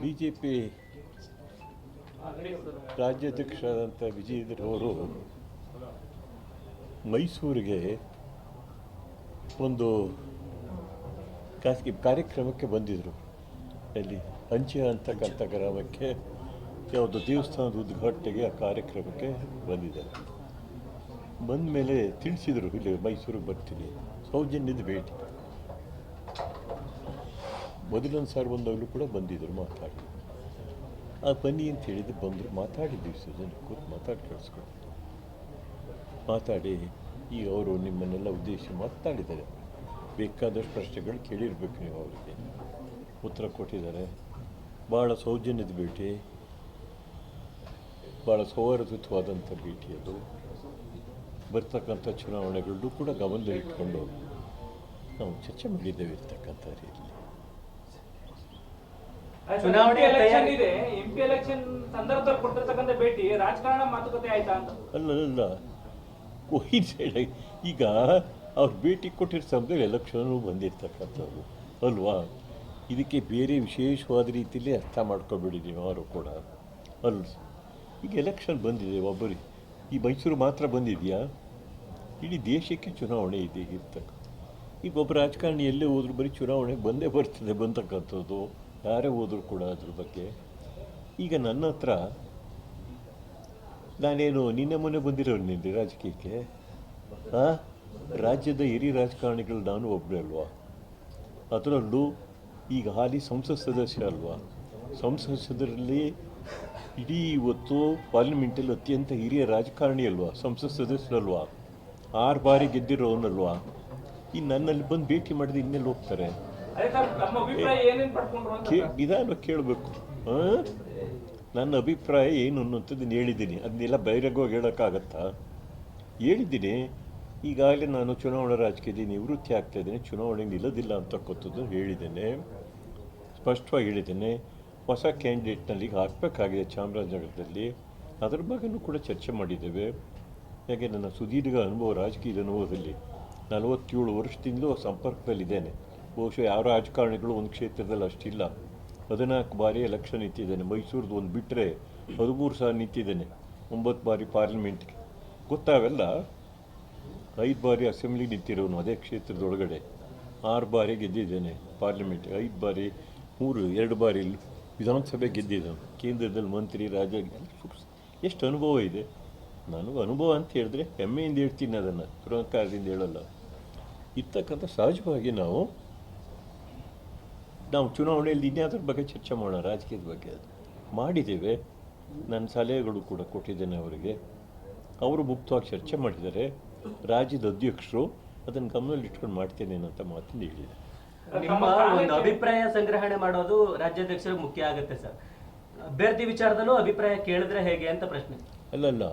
B J P ರಾಜ್ಯಾಧ್ಯಕ್ಷರಾದಂಥ ವಿಜಯೇಂದ್ರ ಅವರು ಮೈಸೂರಿಗೆ ಒಂದು ಖಾಸಗಿ ಕಾರ್ಯಕ್ರಮಕ್ಕೆ ಬಂದಿದ್ದರು ಅಲ್ಲಿ ಹಂಚೆ ಅಂತಕ್ಕಂಥ ಗ್ರಾಮಕ್ಕೆ, ಯಾವುದು ದೇವಸ್ಥಾನದ ಉದ್ಘಾಟನೆಗೆ ಆ ಕಾರ್ಯಕ್ರಮಕ್ಕೆ ಬಂದಿದ್ದಾರೆ. ಬಂದ ಮೇಲೆ ತಿಳಿಸಿದರು, ಇಲ್ಲಿ ಮೈಸೂರಿಗೆ ಬರ್ತೀನಿ. ಸೌಜನ್ಯದ ಭೇಟಿ. ಮೊದಲೊಂದು ಸಾರಿ ಬಂದಾಗಲೂ ಕೂಡ ಬಂದಿದ್ದರು ಮಾತಾಡಿ ಆ ಬನ್ನಿ ಅಂತ ಹೇಳಿದ್ದು ಬಂದರು ಮಾತಾಡಿದ್ದೀವಿ ಸುಜನ್, ಕೂತು ಮಾತಾಡಿ ಕಳಿಸ್ಕೊಂಡು. ಮಾತಾಡಿ, ಈ ಅವರು ನಿಮ್ಮನ್ನೆಲ್ಲ ಉದ್ದೇಶಿಸಿ ಮಾತಾಡಿದ್ದಾರೆ. ಬೇಕಾದಷ್ಟು ಪ್ರಶ್ನೆಗಳು ಕೇಳಿರ್ಬೇಕು ನೀವು ಅವರಿಗೆ. ಉತ್ತರ ಕೊಟ್ಟಿದ್ದಾರೆ. ಭಾಳ ಸೌಜನ್ಯದ ಭೇಟಿ. ಭಾಳ ಸೌಹಾರ್ದಯುತವಾದಂಥ ಭೇಟಿ ಅದು. ಬರ್ತಕ್ಕಂಥ ಚುನಾವಣೆಗಳನ್ನೂ ಕೂಡ ಗಮನದಲ್ಲಿಟ್ಕೊಂಡು ನಾವು ಚರ್ಚೆ ಮಾಡಿದ್ದೇವೆ ಇರ್ತಕ್ಕಂಥ ರೀತಿಯಲ್ಲಿ ಚುನಾವಣೆ ಎಲೆಕ್ಷನ್ ಇದೆ. ಎಂಪಿ ಎಲೆಕ್ಷನ್ ಸಂದರ್ಭದಲ್ಲಿ ಕೊಟ್ಟಿರ್ತಕ್ಕಂಥ ಭೇಟಿ ರಾಜಕಾರಣ ಮಾತುಕತೆ ಆಯ್ತಾ ಅಂತ. ಅಲ್ಲ ಅಲ್ಲ ಕೋಯಿನ್ಸೈಡ್ ಈಗ ಅವ್ರು ಭೇಟಿ ಕೊಟ್ಟಿರೋ ಸಮಯದಲ್ಲಿ ಎಲೆಕ್ಷನ್ ಬಂದಿರ್ತಕ್ಕಂಥವ್ರು ಅಲ್ವಾ? ಇದಕ್ಕೆ ಬೇರೆ ವಿಶೇಷವಾದ ರೀತಿಯಲ್ಲಿ ಅರ್ಥ ಮಾಡ್ಕೊಬೇಡಿ ನೀವು ಅವರು ಕೂಡ. ಅಲ್ಲ ಈಗ ಎಲೆಕ್ಷನ್ ಬಂದಿದೆ ಒಬ್ಬರು. ಈ ಮೈಸೂರು ಮಾತ್ರ ಬಂದಿದೆಯಾ? ಇಡೀ ದೇಶಕ್ಕೆ ಚುನಾವಣೆ ಇದೆ ಈಗ ಒಬ್ಬ ರಾಜಕಾರಣಿ ಎಲ್ಲೇ ಹೋದ್ರೂ ಬರೀ ಚುನಾವಣೆ ಬಂದೇ ಬರ್ತದೆ ಬಂತಕ್ಕಂಥದ್ದು. ಯಾರೇ ಹೋದ್ರು ಕೂಡ ಅದ್ರ ಬಗ್ಗೆ. ಈಗ ನನ್ನ ಹತ್ರ ನಾನೇನು ನಿನ್ನೆ ಮೊನ್ನೆ ಬಂದಿರೋ ನಿನ್ನೆ ರಾಜಕೀಯಕ್ಕೆ? ಹಾಂ ರಾಜ್ಯದ ಹಿರಿಯ ರಾಜಕಾರಣಿಗಳು ನಾನು ಒಬ್ಬನೇ ಅಲ್ವಾ? ಅದರಲ್ಲೂ ಈಗ ಹಾಲಿ ಸಂಸತ್ ಸದಸ್ಯ ಅಲ್ವಾ? ಸಂಸತ್ ಸದಸ್ಯರಲ್ಲಿ ಇಡೀ ಇವತ್ತು ಪಾರ್ಲಿಮೆಂಟಲ್ಲಿ ಅತ್ಯಂತ ಹಿರಿಯ ರಾಜಕಾರಣಿ ಅಲ್ವಾ? ಸಂಸತ್ ಸದಸ್ಯರಲ್ವಾ ಆರು ಬಾರಿ ಗೆದ್ದಿರೋನಲ್ವಾ ಈ ನನ್ನಲ್ಲಿ ಬಂದು ಭೇಟಿ ಮಾಡಿದ್ರೆ ಇನ್ನೆಲ್ಲಿ ಹೋಗ್ತಾರೆ? ನಿಧಾನ ಕೇಳಬೇಕು. ನನ್ನ ಅಭಿಪ್ರಾಯ ಏನು ಅನ್ನುವಂಥದ್ದು ಹೇಳಿದ್ದೀನಿ. ಅದನ್ನೆಲ್ಲ ಬಹಿರಂಗವಾಗಿ ಹೇಳೋಕ್ಕಾಗತ್ತಾ? ಹೇಳಿದ್ದೀನಿ. ಈಗಾಗಲೇ ನಾನು ಚುನಾವಣಾ ರಾಜಕೀಯದಲ್ಲಿ ನಿವೃತ್ತಿ ಆಗ್ತಾ ಇದ್ದೀನಿ. ಚುನಾವಣೆ ನಿಲ್ಲೋದಿಲ್ಲ ಅಂತಕ್ಕಂಥದ್ದು ಹೇಳಿದ್ದೇನೆ. ಸ್ಪಷ್ಟವಾಗಿ ಹೇಳಿದ್ದೇನೆ. ಹೊಸ ಕ್ಯಾಂಡಿಡೇಟ್ನಲ್ಲಿ ಈಗ ಹಾಕಬೇಕಾಗಿದೆ ಚಾಮರಾಜನಗರದಲ್ಲಿ. ಅದರ ಬಗ್ಗೆನೂ ಕೂಡ ಚರ್ಚೆ ಮಾಡಿದ್ದೇವೆ. ಯಾಕೆ ನನ್ನ ಸುದೀರ್ಘ ಅನುಭವ ರಾಜಕೀಯದ ಅನುಭವದಲ್ಲಿ ನಲವತ್ತೇಳು ವರ್ಷದಿಂದಲೂ ಸಂಪರ್ಕದಲ್ಲಿದ್ದೇನೆ. ಬಹುಶಃ ಯಾವ ರಾಜಕಾರಣಿಗಳು ಒಂದು ಕ್ಷೇತ್ರದಲ್ಲಿ ಅಷ್ಟಿಲ್ಲ. ಹದಿನಾಲ್ಕು ಬಾರಿ ಎಲೆಕ್ಷನ್ ನಿಂತಿದ್ದೇನೆ. ಮೈಸೂರ್ದು ಒಂದು ಬಿಟ್ಟರೆ ಹದಿಮೂರು ಸಾವಿರ ನಿಂತಿದ್ದೇನೆ. ಒಂಬತ್ತು ಬಾರಿ ಪಾರ್ಲಿಮೆಂಟ್ಗೆ ಗೊತ್ತಾವೆಲ್ಲ ಐದು ಬಾರಿ ಅಸೆಂಬ್ಲಿ ನಿಂತಿರೋನು ಅದೇ ಕ್ಷೇತ್ರದೊಳಗಡೆ. ಆರು ಬಾರಿ ಗೆದ್ದಿದ್ದೇನೆ ಪಾರ್ಲಿಮೆಂಟ್ ಐದು ಬಾರಿ, ಮೂರು, ಎರಡು ಬಾರಿ ವಿಧಾನಸಭೆ ಗೆದ್ದಿದ್ದನು. ಕೇಂದ್ರದಲ್ಲಿ ಮಂತ್ರಿ ರಾಜ ಎಷ್ಟು ಅನುಭವ ಇದೆ. ನನಗೂ ಅನುಭವ ಅಂತ ಹೇಳಿದ್ರೆ ಹೆಮ್ಮೆಯಿಂದ ಹೇಳ್ತೀನಿ ಅದನ್ನು. ಪ್ರಕಾರದಿಂದ ಹೇಳಲ್ಲ. ಇರ್ತಕ್ಕಂಥ ಸಹಜವಾಗಿ ನಾವು ನಾವು ಚುನಾವಣೆಯಲ್ಲಿ ಇನ್ಯಾವುದ್ರ ಬಗ್ಗೆ ಚರ್ಚೆ ಮಾಡೋಣ? ರಾಜಕೀಯದ ಬಗ್ಗೆ ಅದು. ಮಾಡಿದ್ದೇವೆ. ನನ್ನ ಸಲಹೆಗಳು ಕೂಡ ಕೊಟ್ಟಿದ್ದೇನೆ ಅವರಿಗೆ. ಅವರು ಮುಕ್ತವಾಗಿ ಚರ್ಚೆ ಮಾಡಿದ್ದಾರೆ. ರಾಜ್ಯದ ಅಧ್ಯಕ್ಷರು ಅದನ್ನು ಗಮನದಲ್ಲಿ ಇಟ್ಕೊಂಡು ಮಾಡ್ತೇನೆ ಅಂತ ಮಾತನ್ನು ಹೇಳಿದೆ ನಿಮ್ಮ ಒಂದು ಅಭಿಪ್ರಾಯ ಸಂಗ್ರಹಣೆ ಮಾಡೋದು ರಾಜ್ಯಾಧ್ಯಕ್ಷರಿಗೆ ಮುಖ್ಯ ಆಗುತ್ತೆ ಸರ್. ಅಭ್ಯರ್ಥಿ ವಿಚಾರದಲ್ಲೂ ಅಭಿಪ್ರಾಯ ಕೇಳಿದ್ರೆ ಹೇಗೆ ಅಂತ ಪ್ರಶ್ನೆ. ಅಲ್ಲಲ್ಲ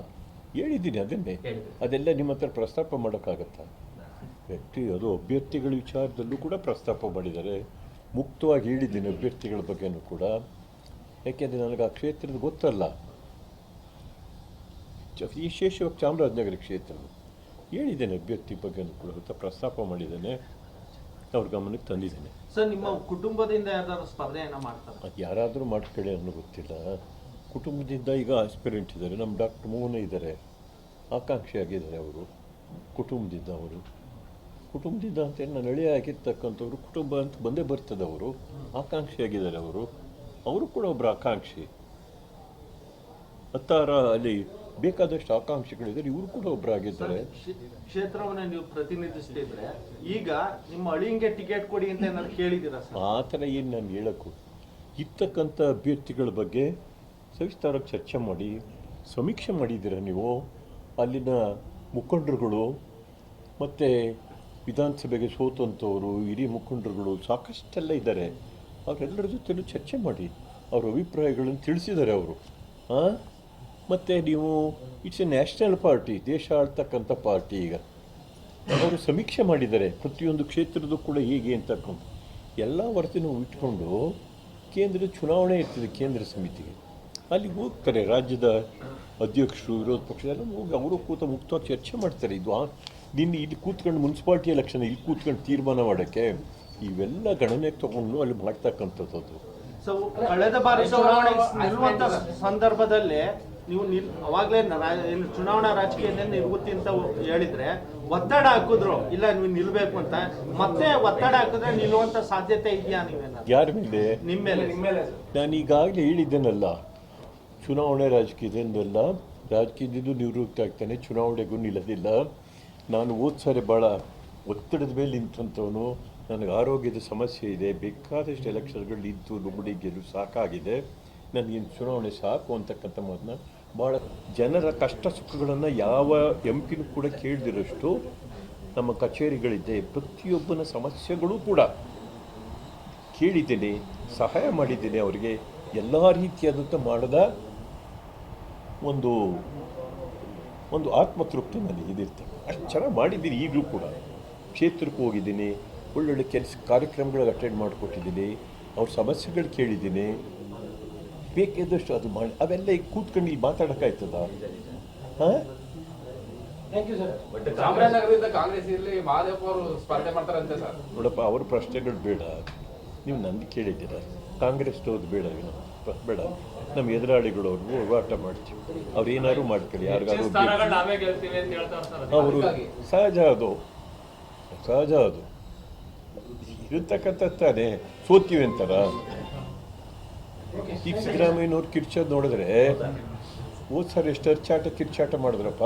ಹೇಳಿದ್ದೀನಿ ಅದನ್ನೇ. ಅದೆಲ್ಲ ನಿಮ್ಮ ಹತ್ರ ಪ್ರಸ್ತಾಪ ಮಾಡೋಕ್ಕಾಗತ್ತಾ? ವ್ಯಕ್ತಿ ಅದು ಅಭ್ಯರ್ಥಿಗಳ ವಿಚಾರದಲ್ಲೂ ಕೂಡ ಪ್ರಸ್ತಾಪ ಮಾಡಿದ್ದಾರೆ. ಮುಕ್ತವಾಗಿ ಹೇಳಿದ್ದೀನಿ ಅಭ್ಯರ್ಥಿಗಳ ಬಗ್ಗೆನೂ ಕೂಡ. ಯಾಕೆಂದರೆ ನನಗೆ ಆ ಕ್ಷೇತ್ರದ ಗೊತ್ತಲ್ಲ. ವಿಶೇಷವಾಗಿ ಚಾಮರಾಜನಗರ ಕ್ಷೇತ್ರ ಹೇಳಿದ್ದೇನೆ ಅಭ್ಯರ್ಥಿ ಬಗ್ಗೆನೂ ಕೂಡ ಗೊತ್ತಾ ಪ್ರಸ್ತಾಪ ಮಾಡಿದ್ದೇನೆ ಅವ್ರ ಗಮನಕ್ಕೆ ತಂದಿದ್ದೇನೆ. ಸರ್ ನಿಮ್ಮ ಕುಟುಂಬದಿಂದ ಯಾರಾದರೂ ಸ್ಪರ್ಧೆಯನ್ನು ಮಾಡ್ತಾರೆ? ಅದು ಯಾರಾದರೂ ಮಾಡ್ಕೊಳ್ಳಿ ಅನ್ನೋ ಗೊತ್ತಿಲ್ಲ. ಕುಟುಂಬದಿಂದ ಈಗ ಆಸ್ಪಿರೆಂಟ್ ಇದ್ದಾರೆ. ನಮ್ಮ ಡಾಕ್ಟರ್ ಮೋಹನ ಇದ್ದಾರೆ. ಆಕಾಂಕ್ಷಿಯಾಗಿದ್ದಾರೆ ಅವರು. ಕುಟುಂಬದಿಂದ ಅವರು. ಕುಟುಂಬದಿಂದ ಅಂತ ಏನು ಆಗಿರ್ತಕ್ಕಂಥವ್ರು ಕುಟುಂಬ ಅಂತ ಬಂದೇ ಬರ್ತದೆ ಅವರು ಆಕಾಂಕ್ಷಿ ಆಗಿದ್ದಾರೆ ಅವರು. ಅವರು ಕೂಡ ಒಬ್ಬರು ಆಕಾಂಕ್ಷಿ. ಹತ್ತಾರ ಅಲ್ಲಿ ಬೇಕಾದಷ್ಟು ಆಕಾಂಕ್ಷಿಗಳಿದ್ದಾರೆ ಇವರು ಕೂಡ ಒಬ್ಬರು ಆಗಿದ್ದಾರೆ ಕ್ಷೇ- ಕ್ಷೇತ್ರವನ್ನ ನೀವು ಪ್ರತಿನಿಧಿಸ್ತಿದ್ರೆ ಈಗ ನಿಮ್ಮ ಅಳಿಂಗೆ ಟಿಕೆಟ್ ಕೊಡಿ ಅಂತ ಏನಾದ್ರು ಕೇಳಿದ್ದೀರಾ ಆ ಥರ ಏನು ನಾನು ಹೇಳೋಕ್ಕೂ ಇರ್ತಕ್ಕಂಥ ಅಭ್ಯರ್ಥಿಗಳ ಬಗ್ಗೆ ಸವಿಸ್ತಾರಕ್ಕೆ ಚರ್ಚೆ ಮಾಡಿ ಸಮೀಕ್ಷೆ ಮಾಡಿದ್ದೀರಾ ನೀವು? ಅಲ್ಲಿನ ಮುಖಂಡರುಗಳು ಮತ್ತು ವಿಧಾನಸಭೆಗೆ ಸೋತಂಥವರು ಹಿರಿಯ ಮುಖಂಡರುಗಳು ಸಾಕಷ್ಟೆಲ್ಲ ಇದ್ದಾರೆ. ಅವರೆಲ್ಲರ ಜೊತೆಲೂ ಚರ್ಚೆ ಮಾಡಿ, ಅವ್ರ ಅಭಿಪ್ರಾಯಗಳನ್ನು ತಿಳಿಸಿದ್ದಾರೆ ಅವರು. ಹಾಂ ಮತ್ತು ನೀವು ಇಟ್ಸ್ ಎ ನ್ಯಾಷನಲ್ ಪಾರ್ಟಿ ದೇಶ ಆಳ್ತಕ್ಕಂಥ ಪಾರ್ಟಿ ಈಗ. ಅವರು ಸಮೀಕ್ಷೆ ಮಾಡಿದ್ದಾರೆ, ಪ್ರತಿಯೊಂದು ಕ್ಷೇತ್ರದ್ದು ಕೂಡ ಹೇಗೆ ಅಂತಕ್ಕಂಥ ಎಲ್ಲ ವರದಿನೂ ಇಟ್ಕೊಂಡು ಕೇಂದ್ರ ಚುನಾವಣೆ ಇರ್ತದೆ, ಕೇಂದ್ರ ಸಮಿತಿಗೆ. ಅಲ್ಲಿಗೆ ಹೋಗ್ತಾರೆ, ರಾಜ್ಯದ ಅಧ್ಯಕ್ಷರು, ವಿರೋಧ ಪಕ್ಷ, ಎಲ್ಲ ಹೋಗಿ ಅವರು ಕೂತ ಮುಕ್ತವಾಗಿ ಚರ್ಚೆ ಮಾಡ್ತಾರೆ. ಇದು ಆ- ನಿನ್ನೆ ಇಲ್ಲಿ ಕೂತ್ಕೊಂಡು ಮುನ್ಸಿಪಾಲ್ಟಿ ಎಲೆಕ್ಷನ್ ಇಲ್ಲಿ ಕೂತ್ಕೊಂಡು ತೀರ್ಮಾನ ಮಾಡೋಕ್ಕೆ ಇವೆಲ್ಲ ಗಣನೆಗೆ ತಗೊಂಡು ಅಲ್ಲಿ ಮಾಡ್ತಕ್ಕಂಥದ್ದು ಅದು. ಸೊ ಕಳೆದ ಬಾರಿ ಚುನಾವಣೆ ನಿಲ್ಲುವಂತ ಸಂದರ್ಭದಲ್ಲಿ ನೀವು ನಿಲ್ ಅವಾಗಲೇ ಚುನಾವಣಾ ರಾಜಕೀಯದಲ್ಲಿ ನಿವೃತ್ತಿ ಅಂತ ಹೇಳಿದ್ರೆ ಒತ್ತಡ ಹಾಕಿದ್ರು ಇಲ್ಲ ನೀವು ನಿಲ್ಬೇಕು ಅಂತ. ಮತ್ತೆ ಒತ್ತಡ ಹಾಕಿದ್ರೆ ನಿಲ್ಲುವಂತ ಸಾಧ್ಯತೆ ಇದೆಯಾ ನೀವೇನ ಯಾರ ಮೇಲೆ? ನಿಮ್ಮ ಮೇಲೆ. ನಿಮ್ಮ ಮೇಲೆ. ಸರ್. ನಾನು ಈಗಾಗಲೇ ಹೇಳಿದ್ದೇನಲ್ಲ ಚುನಾವಣೆ ರಾಜಕೀಯದಿಂದಲ್ಲ ರಾಜಕೀಯದಿಂದ ನಿವೃತ್ತಿ ಆಗ್ತಾನೆ ಚುನಾವಣೆಗೂ ನಿಲ್ಲೋದಿಲ್ಲ. ನಾನು ಹೋದ ಭಾಳ ಒತ್ತಡದ ಮೇಲೆ ನಿಂತಂಥವನು, ನನಗೆ ಆರೋಗ್ಯದ ಸಮಸ್ಯೆ ಇದೆ, ಬೇಕಾದಷ್ಟು ಎಲೆಕ್ಷನ್ಗಳು ನಿಂತು ನುಗ್ಗಡಿ ಗೆಲ್ಲು ಸಾಕಾಗಿದೆ ನನಗಿನ್ನು ಚುನಾವಣೆ ಸಾಕು ಅಂತಕ್ಕಂಥ ಮಾತನ್ನ ಭಾಳ ಜನರ ಕಷ್ಟ ಸುಖಗಳನ್ನು ಯಾವ ಎಂ ಪಿನೂ ಕೂಡ ಕೇಳದಿರೋಷ್ಟು ನಮ್ಮ ಕಚೇರಿಗಳಿದೆ ಪ್ರತಿಯೊಬ್ಬನ ಸಮಸ್ಯೆಗಳು ಕೂಡ ಕೇಳಿದ್ದೇನೆ, ಸಹಾಯ ಮಾಡಿದ್ದೇನೆ ಅವರಿಗೆ, ಎಲ್ಲ ರೀತಿಯಾದಂಥ ಮಾಡದ ಒಂದು ಒಂದು ಆತ್ಮತೃಪ್ತಿ ನನಗೆ ಇದಿರ್ತದೆ. ಅಷ್ಟು ಚೆನ್ನಾಗಿ ಮಾಡಿದ್ದೀನಿ ಈಗಲೂ ಕೂಡ. ಕ್ಷೇತ್ರಕ್ಕೆ ಹೋಗಿದ್ದೀನಿ ಒಳ್ಳೊಳ್ಳೆ ಕೆಲಸ ಕಾರ್ಯಕ್ರಮಗಳಿಗೆ ಅಟೆಂಡ್ ಮಾಡಿಕೊಟ್ಟಿದ್ದೀನಿ ಅವ್ರ ಸಮಸ್ಯೆಗಳು ಕೇಳಿದ್ದೀನಿ. ಬೇಕಿದ್ದಷ್ಟು ಅದು ಮಾಡಿ ಅವೆಲ್ಲ ಈಗ ಕೂತ್ಕೊಂಡು ಇಲ್ಲಿ ಮಾತಾಡೋಕ್ಕಾಯ್ತದ? ಹಾಂ? ಕಾಂಗ್ರೆಸ್ ನೋಡಪ್ಪ ಅವ್ರ ಪ್ರಶ್ನೆಗಳು ಬೇಡ. ನೀವು ನಂದು ಕೇಳಿದ್ದೀರ. ಕಾಂಗ್ರೆಸ್ನವ್ರದ್ದು ಬೇಡ ಏನು. ಬೇಡ. ನಮ್ಮ ಎದುರಾಳಿಗಳು ಅವ್ರಿಗೂ ಹೋರಾಟ ಮಾಡ್ತೀವಿ. ಅವ್ರು ಏನಾದ್ರು ಮಾಡ್ಕೊಳ್ಳಿ. ಇರ್ತಾರೆ ಅವರು ಸಹಜ ಅದು. ಸಹಜ ಅದು. ಇರತಕ್ಕಂಥ ತಾನೇ ಸೋತೀವಿ ಅಂತಾರ ಈಗ ಸಿದ್ದರಾಮಯ್ಯನವ್ರು ಕಿರ್ಚೋದು ನೋಡಿದ್ರೆ ಹೋದ್ ಸರ್ ಎಷ್ಟು ಅರ್ಚಾಟ ಕಿರ್ಚಾಟ ಮಾಡಿದ್ರಪ್ಪ?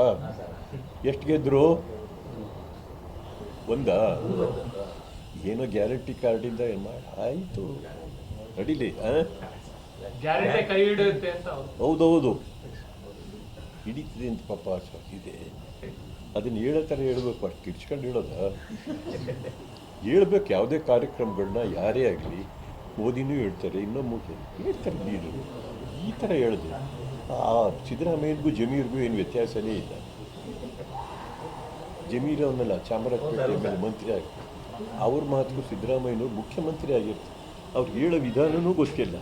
ಎಷ್ಟು ಗೆದ್ರು? ಒಂದ? ಏನೋ ಗ್ಯಾರಂಟಿ ಕಾರ್ಡಿಂದ ಏನು ಮಾಡಿ ಆಯಿತು. ನಡೀಲಿ ಹಾಂ ಕೈ ಹಿಡಿಯುತ್ತೆ ಅಂತ ಹೌದೌದು. ಹಿಡಿತದೆ ಅಂತ ಪಾಪ ಇದೆ. ಅದನ್ನ ಹೇಳೋ ಥರ ಹೇಳ್ಬೇಕು ಅಷ್ಟು ಕಿಡ್ಸ್ಕೊಂಡು ಹೇಳೋದ? ಹೇಳ್ಬೇಕು ಯಾವುದೇ ಕಾರ್ಯಕ್ರಮಗಳನ್ನ ಯಾರೇ ಆಗಲಿ ಮೋದಿನೂ ಹೇಳ್ತಾರೆ ಇನ್ನೊಮ್ಮೆ ಹೇಳ್ತಾರೆ ನೀನು. ಈ ಥರ ಹೇಳಿದೆ. ಆ ಸಿದ್ದರಾಮಯ್ಯನಿಗೂ ಜಮೀರ್ಗೂ ಏನು ವ್ಯತ್ಯಾಸನೇ ಇಲ್ಲ. ಜಮೀರ್ ಅವನಲ್ಲ ಚಾಮರಾಜಪೇಟೆ ಮೇಲೆ ಮಂತ್ರಿ ಆಗಿ. ಅವ್ರ ಮಾತಿಗೂ ಸಿದ್ದರಾಮಯ್ಯನವ್ರು ಮುಖ್ಯಮಂತ್ರಿ ಆಗಿರ್ತಾರೆ. ಅವ್ರು ಹೇಳೋ ವಿಧಾನನೂ ಗೊತ್ತಿಲ್ಲ.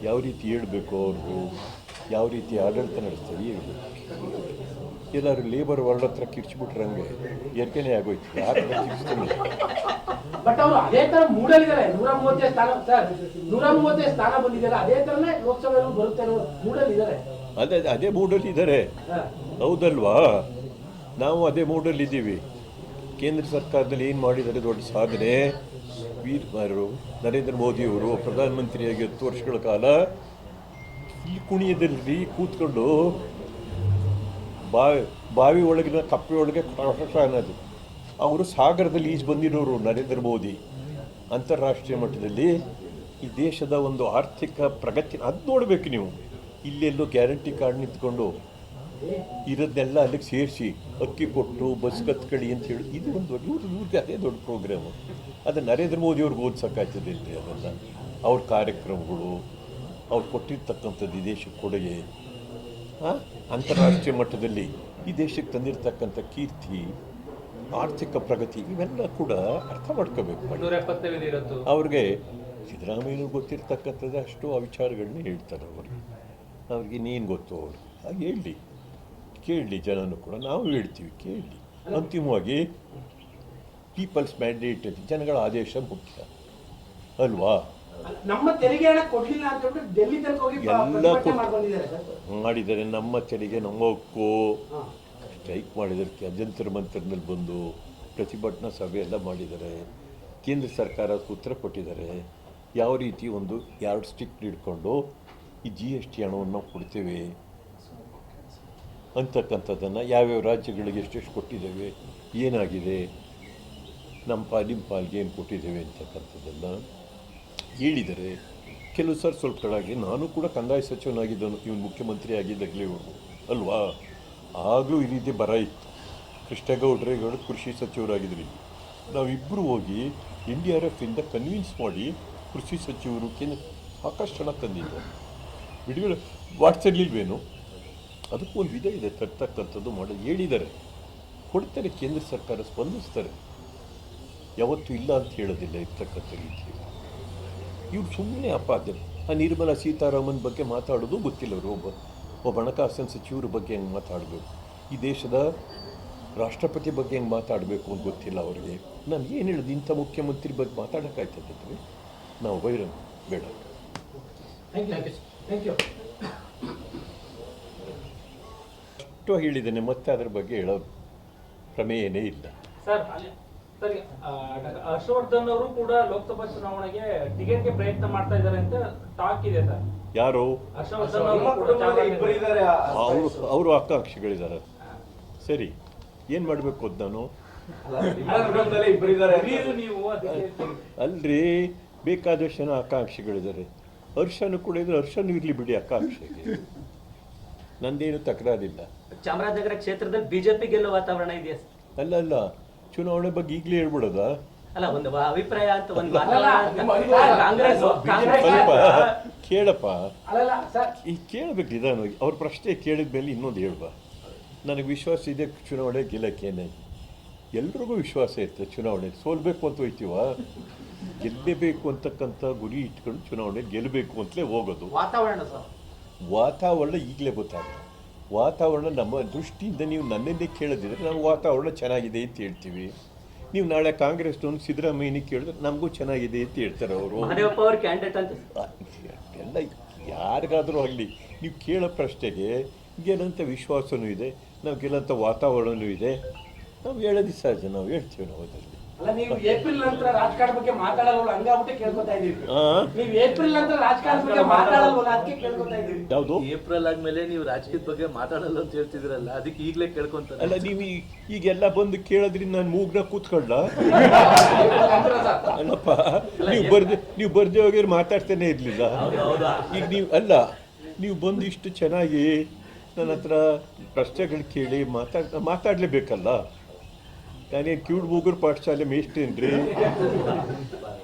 ಯಾವ ರೀತಿ ಹೇಳಬೇಕು ಅವ್ರಿಗೆ ಯಾವ ರೀತಿ ಆಡಳಿತ ನಡೆಸ್ತಾರೆ? ಹೇಳಬೇಕು ಎಲ್ಲರೂ ಲೇಬರ್ ವರ್ಲ್ಡ್ ಹತ್ರ ಕಿರ್ಚ್ಬಿಟ್ರಂಗೆ ಎರ್ಕೆನೆ ಆಗೋಯ್ತು. ಯಾಕೆ ಕಿರ್ಚ್ತಾನೆ? ಬಟ್ ಅವರು ಅದೇ ತರ ಮೂಡಲಿದ್ದಾರೆ ನೂರ ಮೂವತ್ತೈದು ಸ್ಥಾನ ಸರ್ ನೂರ ಮೂವತ್ತೈದು ಸ್ಥಾನ ಬಂದಿದ್ದಾರೆ ಅದೇ ತರನೇ ಲೋಕಸಭೆಯಲ್ಲೂ ಬರುತ್ತೆ ಮೂಡಲಿದ್ದಾರೆ ಅದೇ ಅದೇ ಮೂಡಲ್ಲಿ ಇದ್ದಾರೆ ಹೌದಲ್ವಾ? ನಾವು ಅದೇ ಮೂಡಲ್ಲಿ ಇದ್ದೀವಿ ಕೇಂದ್ರ ಸರ್ಕಾರದಲ್ಲಿ ಏನು ಮಾಡಿದ್ದಾರೆ ದೊಡ್ಡ ಸಾಧನೆ? ವೀರ್ಮಾರರು ನರೇಂದ್ರ ಮೋದಿಯವರು ಪ್ರಧಾನಮಂತ್ರಿಯಾಗಿ ಹತ್ತು ವರ್ಷಗಳ ಕಾಲ ಈ ಕುಣಿಯದಲ್ಲಿ ಕೂತ್ಕೊಂಡು ಬಾವಿ ಬಾವಿ ಒಳಗಿನ ಕಪ್ಪೆ ಒಳಗೆ ಅನ್ನೋದು ಅವರು ಸಾಗರದಲ್ಲಿ ಈಜು ಬಂದಿರೋರು ನರೇಂದ್ರ ಮೋದಿ. ಅಂತಾರಾಷ್ಟ್ರೀಯ ಮಟ್ಟದಲ್ಲಿ ಈ ದೇಶದ ಒಂದು ಆರ್ಥಿಕ ಪ್ರಗತಿ, ಅದು ನೋಡಬೇಕು ನೀವು. ಇಲ್ಲೆಲ್ಲೋ ಗ್ಯಾರಂಟಿ ಕಾರ್ಡ್ ನಿಂತ್ಕೊಂಡು ಇರೋದನ್ನೆಲ್ಲ ಅಲ್ಲಿಗೆ ಸೇರಿಸಿ ಅಕ್ಕಿ ಕೊಟ್ಟು ಬಸ್ ಕತ್ಕಳಿ ಅಂತ ಹೇಳಿ ಇದು ಒಂದು ದೊಡ್ಡ ಇವ್ರು ಇವ್ರಿಗೆ ಅದೇ ದೊಡ್ಡ ಪ್ರೋಗ್ರಾಮು ಅದು ನರೇಂದ್ರ ಮೋದಿ ಅವ್ರಿಗೆ ಓದ್ಸೋಕ್ಕಾಗ್ತದಿಲ್ಲ ಅದೆಲ್ಲ. ಅವ್ರ ಕಾರ್ಯಕ್ರಮಗಳು ಅವ್ರು ಕೊಟ್ಟಿರ್ತಕ್ಕಂಥದ್ದು ಈ ದೇಶಕ್ಕೆ ಕೊಡುಗೆ? ಅಂತಾರಾಷ್ಟ್ರೀಯ ಮಟ್ಟದಲ್ಲಿ ಈ ದೇಶಕ್ಕೆ ತಂದಿರತಕ್ಕಂಥ ಕೀರ್ತಿ ಆರ್ಥಿಕ ಪ್ರಗತಿ ಇವೆಲ್ಲ ಕೂಡ ಅರ್ಥ ಮಾಡ್ಕೋಬೇಕು ಅವ್ರಿಗೆ ಸಿದ್ದರಾಮಯ್ಯ ಗೊತ್ತಿರ್ತಕ್ಕಂಥದ್ದು ಅಷ್ಟು ಆ ವಿಚಾರಗಳನ್ನ ಹೇಳ್ತಾರೆ ಅವರು. ಅವ್ರಿಗೆ ನೀನು ಗೊತ್ತು ಅವರು? ಹಾಗೆ ಹೇಳಿ ಕೇಳಲಿ ಜನನು ಕೂಡ ನಾವು ಹೇಳ್ತೀವಿ ಕೇಳಲಿ. ಅಂತಿಮವಾಗಿ ಪೀಪಲ್ಸ್ ಮ್ಯಾಂಡೇಟ್ ಜನಗಳ ಆದೇಶ ಮುಖ್ಯ. ಅಲ್ವಾ? ನಮ್ಮ ತೆರಿಗೆ ಹಣ ಕೊಡ್ಲಿಲ್ಲ ಅಂತ ಹೇಳ್ಬಿಟ್ಟು ಡೆಲ್ಲಿ ತನಕ ಹೋಗಿ ಪ- ಎಲ್ಲ ಮಾಡಿದರೆ ಮಾಡಿದ್ದಾರೆ ನಮ್ಮ ತೆರಿಗೆ ನಮ್ಮ ಹಕ್ಕು ಹಾ. ಸ್ಟ್ರೈಕ್ ಮಾಡಿದ್ರೆ ಅಜಂತರ ಮಂತ್ರದಲ್ಲಿ ಬಂದು ಪ್ರತಿಭಟನಾ ಸಭೆ ಎಲ್ಲ ಮಾಡಿದ್ದಾರೆ ಕೇಂದ್ರ ಸರ್ಕಾರ ಉತ್ತರ ಕೊಟ್ಟಿದ್ದಾರೆ ಯಾವ ರೀತಿ ಒಂದು ಎರಡು ಸ್ಟಿಕ್ ಹಿಡ್ಕೊಂಡು ಈ ಜಿ ಎಸ್ ಟಿ ಹಣವನ್ನು ನಾವು ಕೊಡ್ತೇವೆ? ಅಂತಕ್ಕಂಥದ್ದನ್ನು ಯಾವ್ಯಾವ ರಾಜ್ಯಗಳಿಗೆ ಎಷ್ಟೆಷ್ಟು ಕೊಟ್ಟಿದ್ದೇವೆ, ಏನಾಗಿದೆ ನಮ್ಮ ಪಾ ನಿಮ್ಮ ಪಾಲ್ಗೆ ಏನು ಕೊಟ್ಟಿದ್ದೇವೆ ಅಂತಕ್ಕಂಥದ್ದನ್ನು ಹೇಳಿದರೆ, ಕೆಲವು ಸರ್ ಸ್ವಲ್ಪ ಕೆಳಗೆ ನಾನು ಕೂಡ ಕಂದಾಯ ಸಚಿವನಾಗಿದ್ದನು ಇವನು ಮುಖ್ಯಮಂತ್ರಿ ಆಗಿದ್ದಾಗಲೇ ಇವರು ಅಲ್ವಾ? ಆಗಲೂ ಈ ರೀತಿ ಬರ ಇತ್ತು. ಕೃಷ್ಣಗೌಡ್ರೇಗೌಡ ಕೃಷಿ ಸಚಿವರಾಗಿದ್ದರು ನಾವಿಬ್ಬರು ಹೋಗಿ ಎನ್ ಡಿ ಆರ್ ಎಫ್ ಇಂದ ಕನ್ವಿನ್ಸ್ ಮಾಡಿ ಕೃಷಿ ಸಚಿವರು ಕೇಂದ್ರ ಸಾಕಷ್ಟು ಹಣ ತಂದಿದ್ದರು ಬಿಡುಗಡೆ ವಾಟ್ಸಲ್ಲಿಲ್ವೇನು ಅದಕ್ಕೂ ಒಂದು ವಿಧ ಇದೆ ತರ್ತಕ್ಕಂಥದ್ದು ಮಾಡಿ ಹೇಳಿದ್ದಾರೆ. ಕೊಡ್ತಾರೆ, ಕೇಂದ್ರ ಸರ್ಕಾರ ಸ್ಪಂದಿಸ್ತಾರೆ. ಯಾವತ್ತೂ ಇಲ್ಲ ಅಂತ ಹೇಳೋದಿಲ್ಲ ಇರ್ತಕ್ಕಂಥ ರೀತಿ. ಇವ್ರು ಸುಮ್ಮನೆ ಅಪಾದ ಆ ನಿರ್ಮಲಾ ಸೀತಾರಾಮನ್ ಬಗ್ಗೆ ಮಾತಾಡೋದು ಗೊತ್ತಿಲ್ಲ ಅವರು ಒಬ್ಬ ಒಬ್ಬ ಹಣಕಾಸಿನ ಸಚಿವರ ಬಗ್ಗೆ ಹೆಂಗೆ ಮಾತಾಡಬೇಕು? ಈ ದೇಶದ ರಾಷ್ಟ್ರಪತಿ ಬಗ್ಗೆ ಹೆಂಗೆ ಮಾತಾಡಬೇಕು ಅಂತ ಗೊತ್ತಿಲ್ಲ ಅವರಿಗೆ. ನಾನು ಏನು ಹೇಳೋದು, ಇಂಥ ಮುಖ್ಯಮಂತ್ರಿ ಬಗ್ಗೆ ಮಾತಾಡೋಕ್ಕಾಯ್ತದೆ ನಾವು ವೈರನ್ ಬೇಡ. ಥ್ಯಾಂಕ್ ಯು ಥ್ಯಾಂಕ್ ಯು ಅಷ್ಟು ಹೇಳಿದ್ದೇನೆ ಮತ್ತೆ ಅದ್ರ ಬಗ್ಗೆ ಹೇಳೋ ಪ್ರಮೇಯನೇ ಇಲ್ಲ. ಸರ್ ಅಲ್ಲಿ ಸರಿ ಹರ್ಷವರ್ಧನ್ ಅವರು ಕೂಡ ಲೋಕಸಭಾ ಚುನಾವಣೆಗೆ ಟಿಕೆಟ್ಗೆ ಪ್ರಯತ್ನ ಮಾಡ್ತಾ ಇದ್ದಾರೆ ಅಂತ ಟಾಕ್ ಇದೆ ಸರ್. ಯಾರು? ಹರ್ಷವರ್ಧನ್ ಅವರು ಅವರು ಅವರು ಆಕಾಂಕ್ಷಿಗಳಿದ್ದಾರೆ. ಸರಿ ಏನು ಮಾಡಬೇಕು ಅಂತ ನಾನು? ಅಲ್ರಿ ಬೇಕಾದಷ್ಟು ಜನ ಆಕಾಂಕ್ಷಿಗಳಿದ್ದಾರೆ. ಹರ್ಷನು ಕೂಡ ಇದ್ರೆ ಹರ್ಷನು ಇರಲಿ ಬಿಡಿ ಆಕಾಂಕ್ಷೆಗೆ. ನಂದೇನು ತಕರಾರಿಲ್ಲ. ಚಾಮರಾಜನಗರ ಕ್ಷೇತ್ರದಲ್ಲಿ ಬಿಜೆಪಿ ಗೆಲ್ಲುವ ವಾತಾವರಣ ಇದೆಯಾ? ಸರ್? ಅಲ್ಲ ಅಲ್ಲ. ಚುನಾವಣೆ ಬಗ್ಗೆ ಈಗಲೇ ಹೇಳ್ಬಿಡೋದ? ಅಲ್ಲ ಒಂದು ವ- ಅಭಿಪ್ರಾಯ ಅಂತ ಒಂದು ವಾತಾವರಣ ಕಾಂಗ್ರೆಸ್ ಕಾಂಗ್ರೆಸ್ ಸ್ವಲ್ಪ ಕೇಳಪ್ಪ. ಅಲ್ಲಲ್ಲ ಸರ್. ಈ ಕೇಳಬೇಕು ನಿಧಾನವಾಗಿ. ಅವ್ರ ಪ್ರಶ್ನೆ ಕೇಳಿದ ಮೇಲೆ ಇನ್ನೊಂದು ಹೇಳುವ ನನಗೆ ವಿಶ್ವಾಸ ಇದೆ ಚುನಾವಣೆ ಗೆಲ್ಲಕ್ಕೇನೆ. ಎಲ್ರಿಗೂ ವಿಶ್ವಾಸ ಇತ್ತು ಚುನಾವಣೆ. ಸೋಲ್ಬೇಕು ಅಂತ ಹೋಯ್ತೀವ? ಗೆಲ್ಲಬೇಕು ಅಂತಕ್ಕಂಥ ಗುರಿ ಇಟ್ಕೊಂಡು ಚುನಾವಣೆ ಗೆಲ್ಲಬೇಕು ಅಂತಲೇ ಹೋಗೋದು. ವಾತಾವರಣ ಸರ್. ವಾತಾವರಣ ಈಗಲೇ ಗೊತ್ತಾಗುತ್ತೆ ವಾತಾವರಣ ನಮ್ಮ ದೃಷ್ಟಿಯಿಂದ ನೀವು ನನ್ನನ್ನೇ ಕೇಳದಿದ್ರೆ ನಾವು ವಾತಾವರಣ ಚೆನ್ನಾಗಿದೆ ಅಂತ ಹೇಳ್ತೀವಿ. ನೀವು ನಾಳೆ ಕಾಂಗ್ರೆಸ್ನವ್ನು ಸಿದ್ದರಾಮಯ್ಯನಿಗೆ ಕೇಳಿದ್ರೆ ನಮಗೂ ಚೆನ್ನಾಗಿದೆ ಅಂತ ಹೇಳ್ತಾರೆ ಅವರು. ಎಲ್ಲ ಯಾರಿಗಾದರೂ ಆಗಲಿ ನೀವು ಕೇಳೋ ಪ್ರಶ್ನೆಗೆ ಗೆಲ್ಲಂಥ ವಿಶ್ವಾಸನೂ ಇದೆ ನಾವು ಗೆಲ್ಲಂಥ ವಾತಾವರಣವೂ ಇದೆ. ನಾವು ಹೇಳೋದು ಸಹಜ ನಾವು ಹೇಳ್ತೀವಿ ನಾವು ಅದರಲ್ಲಿ. ಅಲ್ಲ ನೀವು ಏಪ್ರಿಲ್ ನಂತರ ಬಗ್ಗೆ ಹಂಗಾಗ್ಬಿಟ್ಟೆ ಕೇಳ್ಕೊತಾ ಇದೀವಿ ನೀವು ಏಪ್ರಿಲ್ ನಂತರ ಬಗ್ಗೆ ಅದಕ್ಕೆ ಕೇಳ್ಕೊತಾ ಇದೀವಿ ಯಾವುದು? ಏಪ್ರಿಲ್ ಆದ್ಮೇಲೆ ನೀವು ರಾಜಕೀಯದ ಬಗ್ಗೆ ಮಾತಾಡಲ್ಲ ಅಂತ ಹೇಳ್ತಿದ್ರಲ್ಲ ಅದಕ್ಕೆ ಈಗಲೇ ಕೇಳ್ಕೊಂತಾರೆ. ಅಲ್ಲ ನೀವು ಈಗೆಲ್ಲ ಬಂದು ಕೇಳೋದ್ರಿಂದ ನಾನು ಮೂಗ್ನ ಕೂತ್ಕೊಳ್ಳ? ಅಲ್ಲಪ್ಪ ನೀವು ಬರ್ದೆ ನೀವು ಬರ್ದೆ ಹೋಗಿದ್ರೆ ಮಾತಾಡ್ತಾನೆ ಇರ್ಲಿಲ್ಲ. ಈಗ ನೀವು ಅಲ್ಲ ನೀವು ಬಂದು ಇಷ್ಟು ಚೆನ್ನಾಗಿ ನನ್ನ ಹತ್ರ ಪ್ರಶ್ನೆಗಳು ಕೇಳಿ ಮಾತಾಡ್ ಮಾತಾಡಲೇಬೇಕಲ್ಲ? ನಾನೇನು ಕ್ಯೂಡ್ ಮೂಗುರು ಪಾಠಶಾಲೆ ಮೇಷ್ಟೇನ್ರಿ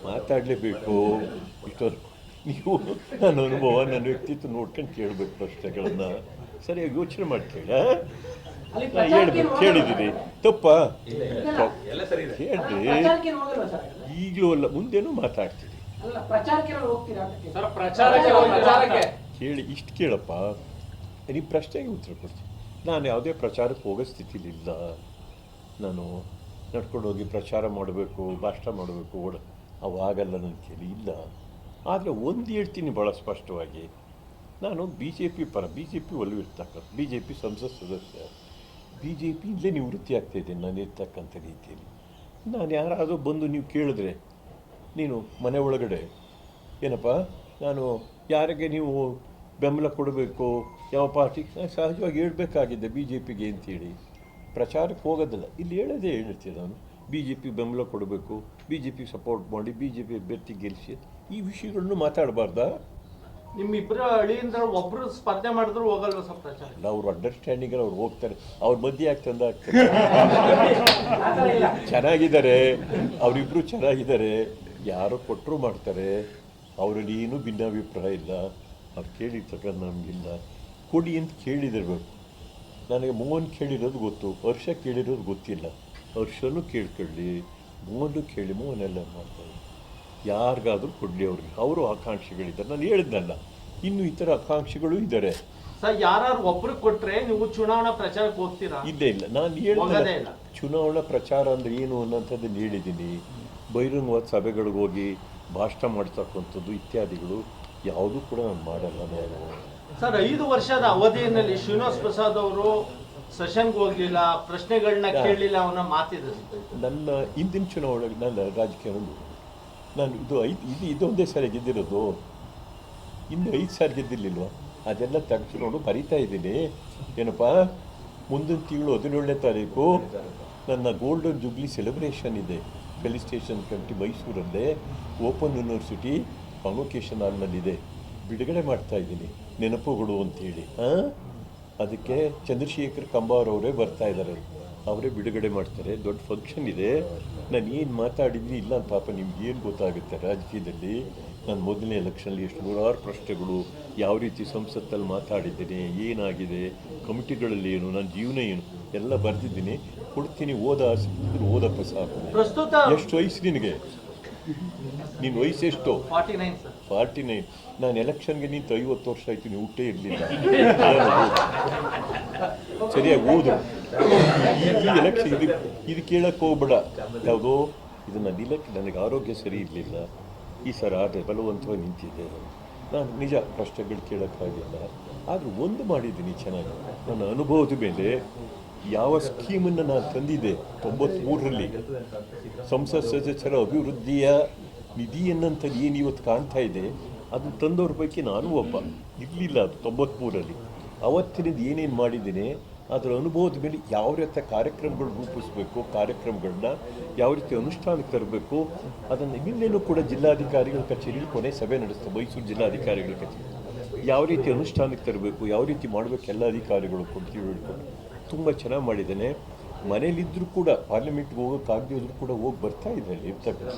ಮಾತಾಡಲೇಬೇಕು. ಇಷ್ಟೊಂದು ನೀವು ನನ್ನ ಅನುಭವ ನನ್ನ ವ್ಯಕ್ತಿತ್ವ ನೋಡ್ಕೊಂಡು ಕೇಳಬೇಕು ಪ್ರಶ್ನೆಗಳನ್ನ ಸರಿಯಾಗಿ ಯೋಚನೆ ಮಾಡಿ ಕೇಳ. ಹೇಳ್ಬೇಕು ಕೇಳಿದ್ದೀನಿ. ತಪ್ಪ? ಹೇಳ್ರಿ ಈಗಲೂ ಅಲ್ಲ ಮುಂದೇನು ಮಾತಾಡ್ತೀನಿ. ಕೇಳಿ ಇಷ್ಟು ಕೇಳಪ್ಪ. ನೀವು ಪ್ರಶ್ನೆಗೆ ಉತ್ತರ ಕೊಡ್ತೀನಿ. ನಾನು ಯಾವುದೇ ಪ್ರಚಾರಕ್ಕೆ ಹೋಗೋ ಸ್ಥಿತಿಲಿಲ್ಲ. ನಾನು ನಡ್ಕೊಂಡು ಹೋಗಿ ಪ್ರಚಾರ ಮಾಡಬೇಕು, ಭಾಷಣ ಮಾಡಬೇಕು, ಓಡ ಅವಾಗಲ್ಲ ನನ್ನ ಕೇಳಿ ಇಲ್ಲ. ಆದರೆ ಒಂದು ಹೇಳ್ತೀನಿ ಭಾಳ ಸ್ಪಷ್ಟವಾಗಿ, ನಾನು ಬಿ ಜೆ ಪಿ ಪರ ಬಿ ಜೆ ಪಿ ಒಲವಿರ್ತಕ್ಕ ಬಿ ಜೆ ಪಿ ಸಂಸತ್ ಸದಸ್ಯ ಬಿ ಜೆ ಪಿಯಿಂದಲೇ ನಿವೃತ್ತಿ ಆಗ್ತಾ ಇದ್ದೀನಿ ನಾನು ಇರ್ತಕ್ಕಂಥ ರೀತಿಯಲ್ಲಿ. ನಾನು ಯಾರಾದರೂ ಬಂದು ನೀವು ಕೇಳಿದ್ರೆ, ನೀನು ಮನೆ ಒಳಗಡೆ, ಏನಪ್ಪ, ನಾನು ಯಾರಿಗೆ ನೀವು ಬೆಂಬಲ ಕೊಡಬೇಕು, ಯಾವ ಪಾರ್ಟಿ ಸಹಜವಾಗಿ ಹೇಳಬೇಕಾಗಿದೆ ಬಿ ಜೆ ಪಿಗೆ ಅಂತೇಳಿ. ಪ್ರಚಾರಕ್ಕೆ ಹೋಗೋದಿಲ್ಲ. ಇಲ್ಲಿ ಹೇಳೋದೇ ಹೇಳ್ತೀನಿ ನಾನು. ಬಿ ಜೆ ಪಿ ಬೆಂಬಲ ಕೊಡಬೇಕು ಬಿ ಜೆ ಪಿ ಸಪೋರ್ಟ್ ಮಾಡಿ ಬಿ ಜೆ ಪಿ ಅಭ್ಯರ್ಥಿ ಗೆಲ್ಲಿಸಿ ಈ ವಿಷಯಗಳನ್ನು ಮಾತಾಡಬಾರ್ದ? ನಿಮ್ಮಿಬ್ಬರ ಹಳ್ಳಿಯಿಂದ ಒಬ್ರು ಸ್ಪರ್ಧೆ ಮಾಡಿದ್ರು ಹೋಗಲ್ವ ಸರ್ ಪ್ರಚಾರ? ಇಲ್ಲ ಅವ್ರ ಅಂಡರ್ಸ್ಟ್ಯಾಂಡಿಂಗ್ ಅವ್ರು ಹೋಗ್ತಾರೆ. ಅವ್ರ ಮಧ್ಯೆ ಯಾಕೆ ತಂದು ಚೆನ್ನಾಗಿದ್ದಾರೆ. ಅವರಿಬ್ಬರು ಚೆನ್ನಾಗಿದ್ದಾರೆ. ಯಾರು ಕೊಟ್ಟರು ಮಾಡ್ತಾರೆ. ಅವರಲ್ಲಿ ಏನೂ ಭಿನ್ನಾಭಿಪ್ರಾಯ ಇಲ್ಲ. ಅವ್ರು ಕೇಳಿರ್ತಕ್ಕಂಥ ನಮಗಿಲ್ಲ. ಕೊಡಿ ಅಂತ ಕೇಳಿದಿರ್ಬೇಕು. ನನಗೆ ಮೋಹನ್ ಕೇಳಿರೋದು ಗೊತ್ತು ಹರ್ಷ ಕೇಳಿರೋದು ಗೊತ್ತಿಲ್ಲ. ಹರ್ಷನೂ ಕೇಳ್ಕೊಳ್ಳಿ ಮೋಹನು ಕೇಳಿ ಮೋಹನ್ ಎಲ್ಲ ಮಾಡ್ತಾರೆ. ಯಾರಿಗಾದರೂ ಕೊಡಲಿ ಅವ್ರಿಗೆ ಅವರು ಆಕಾಂಕ್ಷಿಗಳಿದ್ದಾರೆ. ನಾನು ಹೇಳಿದ್ನಲ್ಲ ಇನ್ನು ಇತರ ಆಕಾಂಕ್ಷಿಗಳು ಇದ್ದಾರೆ. ಸರ್ ಯಾರು ಒಬ್ರು ಕೊಟ್ರೆ ನೀವು ಚುನಾವಣಾ ಪ್ರಚಾರಕ್ಕೆ ಹೋಗ್ತೀರಾ? ಇದ್ದೇ ಇಲ್ಲ. ನಾನು ಹೇಳಿದೆ ಇಲ್ಲ. ಚುನಾವಣಾ ಪ್ರಚಾರ ಅಂದ್ರೆ ಏನು ಅನ್ನೋಂಥದ್ದನ್ನು ಹೇಳಿದ್ದೀನಿ. ಬಹಿರಂಗವಾದ ಸಭೆಗಳಿಗೆ ಹೋಗಿ ಭಾಷಣ ಮಾಡ್ತಕ್ಕಂಥದ್ದು ಇತ್ಯಾದಿಗಳು ಯಾವುದೂ ಕೂಡ ನಾನು ಮಾಡಲ್ಲ ನಾನು. ಸರ್ ಐದು ವರ್ಷದ ಅವಧಿಯಲ್ಲಿ ಶ್ರೀನಿವಾಸ್ ಪ್ರಸಾದ್ ಅವರು ಸೆಷನ್ಗೆ ಹೋಗ್ಲಿಲ್ಲ ಪ್ರಶ್ನೆಗಳನ್ನ ಕೇಳಲಿಲ್ಲ ಅವನ ಮಾತಿದೆ. ನನ್ನ ಹಿಂದಿನ ಚುನಾವಣೆಗೆ ನನ್ನ ರಾಜಕೀಯ ನಾನು ಇದು ಐದು ಇದು ಇದೊಂದೇ ಸಾರಿ ಗೆದ್ದಿರೋದು. ಇನ್ನು ಐದು ಸಾರಿ ಗೆದ್ದಿರ್ಲಿಲ್ವ? ಅದೆಲ್ಲ ತೆಗೆದುಕೊಂಡು ಬರಿತಾ ಇದ್ದೀನಿ. ಏನಪ್ಪ? ಮುಂದಿನ ತಿಂಗಳು ಹದಿನೇಳನೇ ತಾರೀಕು ನನ್ನ ಗೋಲ್ಡನ್ ಜುಬ್ಲಿ ಸೆಲೆಬ್ರೇಷನ್ ಇದೆ. ಫೆಲಿಸ್ಟೇಷನ್ ಕಮಿಟಿ ಮೈಸೂರಲ್ಲೇ ಓಪನ್ ಯೂನಿವರ್ಸಿಟಿ ಕಾನ್ವೊಕೇಶನ್ ಹಾಲ್ನಲ್ಲಿದೆ ಬಿಡುಗಡೆ ಮಾಡ್ತಾ ಇದ್ದೀನಿ. ನೆನಪುಗಳು ಅಂತೇಳಿ ಹಾಂ ಅದಕ್ಕೆ ಚಂದ್ರಶೇಖರ್ ಕಂಬಾರವರೇ ಬರ್ತಾ ಇದ್ದಾರೆ. ಅವರೇ ಬಿಡುಗಡೆ ಮಾಡ್ತಾರೆ. ದೊಡ್ಡ ಫಂಕ್ಷನ್ ಇದೆ. ನಾನು ಏನು ಮಾತಾಡಿದ್ವಿ ಇಲ್ಲ ಅಂತ ಪಾಪ ನಿಮ್ಗೇನು ಏನು ಗೊತ್ತಾಗುತ್ತೆ ರಾಜಕೀಯದಲ್ಲಿ? ನಾನು ಮೊದಲನೇ ಎಲೆಕ್ಷನಲ್ಲಿ ಎಷ್ಟು ನೂರಾರು ಪ್ರಶ್ನೆಗಳು ಯಾವ ರೀತಿ ಸಂಸತ್ತಲ್ಲಿ ಮಾತಾಡಿದ್ದೀನಿ ಏನಾಗಿದೆ ಕಮಿಟಿಗಳಲ್ಲಿ ಏನು ನನ್ನ ಜೀವನ ಏನು ಎಲ್ಲ ಬರೆದಿದ್ದೀನಿ. ಕೊಡ್ತೀನಿ ಓದ ಆಸಕ್ತಿ ಇದ್ರೆ ಓದಪ್ಪ ಸಾಕು. ಎಷ್ಟು ವಯಸ್ಸು ನಿನಗೆ? ನಿನ್ನ ವಯಸ್ಸು ಎಷ್ಟು? Nine sir. Forty nine. ನಾನು ಎಲೆಕ್ಷನ್ಗೆ ನಿಂತು ಐವತ್ತು ವರ್ಷ ಆಯ್ತು ನೀವು ಊಟೇ ಇರಲಿಲ್ಲ. ಸರಿಯಾಗಿ ಓದು. ಈ ಎಲೆಕ್ಷನ್ ಇದು ಇದು ಕೇಳಕ್ಕೆ ಹೋಗ್ಬೇಡ. ಯಾವುದೋ ಇದು ನನ್ನ ನನಗೆ ಆರೋಗ್ಯ ಸರಿ ಇರಲಿಲ್ಲ. ಈ ಸರ ಆದರೆ ಬಲವಂತವಾಗಿ ನಿಂತಿದೆ ನಾನು. ನಿಜ ಪ್ರಶ್ನೆಗಳು ಕೇಳೋಕ್ಕಾಗಿಲ್ಲ ಆದರೂ ಒಂದು ಮಾಡಿದ್ದೀನಿ ಚೆನ್ನಾಗಿ. ನನ್ನ ಅನುಭವದ ಮೇಲೆ ಯಾವ ಸ್ಕೀಮನ್ನು ನಾನು ತಂದಿದ್ದೆ ತೊಂಬತ್ತ್ಮೂರರಲ್ಲಿ ಸಂಸತ್ ಸದಸ್ಯರ ಅಭಿವೃದ್ಧಿಯ ನಿಧಿ ಅನ್ನಂಥದ್ದು ಏನು ಇವತ್ತು ಕಾಣ್ತಾ ಇದೆ, ಅದು ತಂದವ್ರ ಪೈಕಿ ನಾನು ಒಬ್ಬ. ಇರಲಿಲ್ಲ ಅದು ತೊಂಬತ್ಮೂರಲ್ಲಿ. ಅವತ್ತಿನಿಂದ ಏನೇನು ಮಾಡಿದ್ದೀನಿ, ಅದರ ಅನುಭವದ ಮೇಲೆ ಯಾವ ರೀತಿಯ ಕಾರ್ಯಕ್ರಮಗಳು ರೂಪಿಸಬೇಕು, ಕಾರ್ಯಕ್ರಮಗಳನ್ನ ಯಾವ ರೀತಿ ಅನುಷ್ಠಾನಕ್ಕೆ ತರಬೇಕು, ಅದನ್ನು ಇನ್ನೇನು ಕೂಡ ಜಿಲ್ಲಾಧಿಕಾರಿಗಳ ಕಚೇರಿಯಲ್ಲಿ ಕೊನೆ ಸಭೆ ನಡೆಸ್ತಾರೆ ಮೈಸೂರು ಜಿಲ್ಲಾಧಿಕಾರಿಗಳ ಕಚೇರಿ. ಯಾವ ರೀತಿ ಅನುಷ್ಠಾನಕ್ಕೆ ತರಬೇಕು, ಯಾವ ರೀತಿ ಮಾಡಬೇಕು ಎಲ್ಲ ಅಧಿಕಾರಿಗಳು ಕೊಡ್ತೀವಿ ತಿಳ್ಕೊಂಡು ತುಂಬ ಚೆನ್ನಾಗಿ ಮಾಡಿದ್ದೇನೆ. ಮನೇಲಿದ್ದರೂ ಕೂಡ ಪಾರ್ಲಿಮೆಂಟ್ಗೆ ಹೋಗೋಕ್ಕಾಗದೇ ಇದ್ರೂ ಕೂಡ ಹೋಗಿ ಬರ್ತಾ ಇದ್ದಾರೆ ಇರ್ತಕ್ಕಂಥ